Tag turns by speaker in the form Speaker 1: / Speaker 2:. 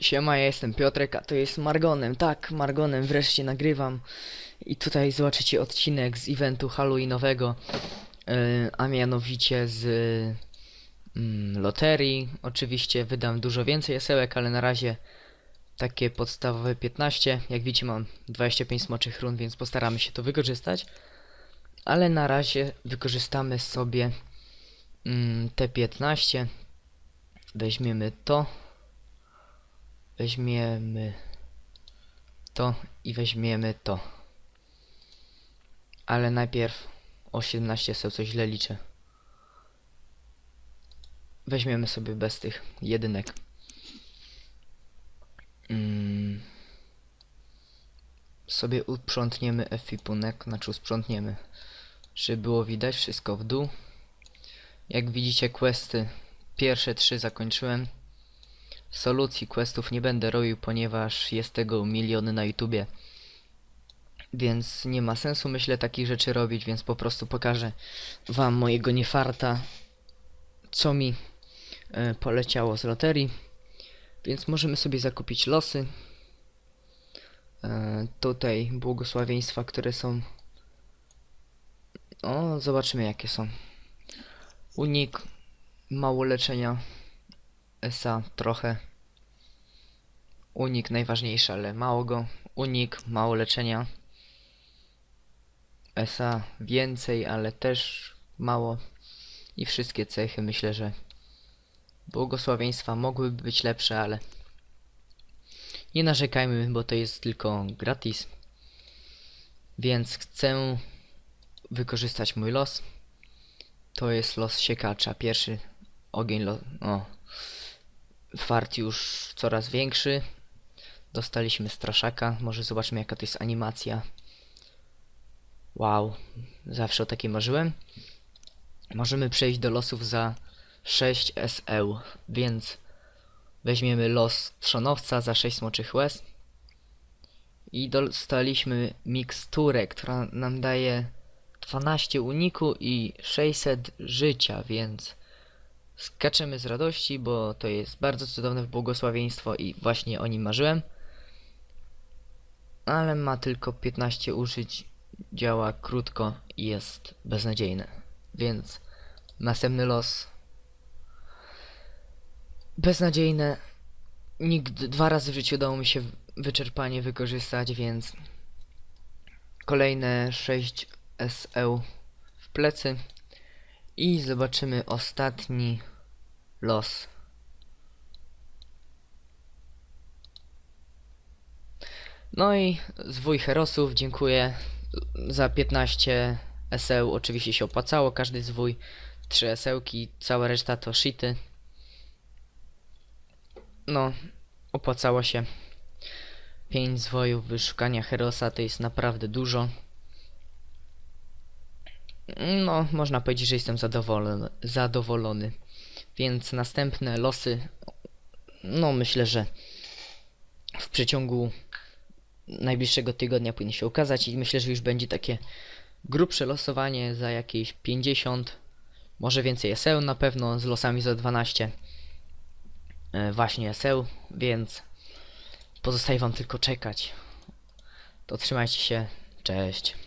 Speaker 1: Siema, ja jestem Piotrek, a to jest Margonem. Tak, Margonem wreszcie nagrywam. I tutaj zobaczycie odcinek z eventu Halloweenowego, yy, a mianowicie z mm, loterii. Oczywiście wydam dużo więcej jasełek, ale na razie takie podstawowe 15. Jak widzicie mam 25 smoczych run, więc postaramy się to wykorzystać. Ale na razie wykorzystamy sobie mm, te 15. Weźmiemy to. Weźmiemy to i weźmiemy to. Ale najpierw o 17 sobie coś źle liczę. Weźmiemy sobie bez tych jedynek. Mm. Sobie uprzątniemy efipunek, znaczy usprzątniemy. Żeby było widać wszystko w dół. Jak widzicie questy pierwsze trzy zakończyłem. Solucji questów nie będę robił, ponieważ jest tego miliony na YouTubie. Więc nie ma sensu, myślę, takich rzeczy robić, więc po prostu pokażę wam mojego niefarta, co mi e, poleciało z loterii. Więc możemy sobie zakupić losy. E, tutaj błogosławieństwa, które są... O, zobaczymy jakie są. Unik, mało leczenia, SA trochę. Unik najważniejszy, ale mało go. Unik, mało leczenia. SA więcej, ale też mało. I wszystkie cechy myślę, że błogosławieństwa mogłyby być lepsze, ale nie narzekajmy, bo to jest tylko gratis. Więc chcę wykorzystać mój los. To jest los siekacza. Pierwszy ogień lo... O, fart już coraz większy. Dostaliśmy straszaka. Może zobaczymy jaka to jest animacja. Wow, zawsze o takiej marzyłem. Możemy przejść do losów za 6 SE, więc weźmiemy los trzonowca za 6 smoczych łez. I dostaliśmy miksturę, która nam daje 12 uniku i 600 życia, więc skaczemy z radości, bo to jest bardzo cudowne błogosławieństwo i właśnie o nim marzyłem. Ale ma tylko 15 użyć, działa krótko i jest beznadziejne. Więc następny los. Beznadziejne. Nigdy dwa razy w życiu udało mi się wyczerpanie wykorzystać, więc kolejne 6 SE w plecy. I zobaczymy ostatni los. No i zwój herosów, dziękuję za 15 SEł. Oczywiście się opłacało, każdy zwój 3 esełki, cała reszta to shity. No, opłacało się. 5 zwojów wyszukania herosa to jest naprawdę dużo. No, można powiedzieć, że jestem zadowolony, zadowolony. Więc następne losy, no myślę, że w przeciągu najbliższego tygodnia powinny się ukazać i myślę, że już będzie takie grubsze losowanie za jakieś 50, może więcej eseł na pewno, z losami za 12 e, właśnie eseł, więc pozostaje wam tylko czekać. To trzymajcie się, cześć.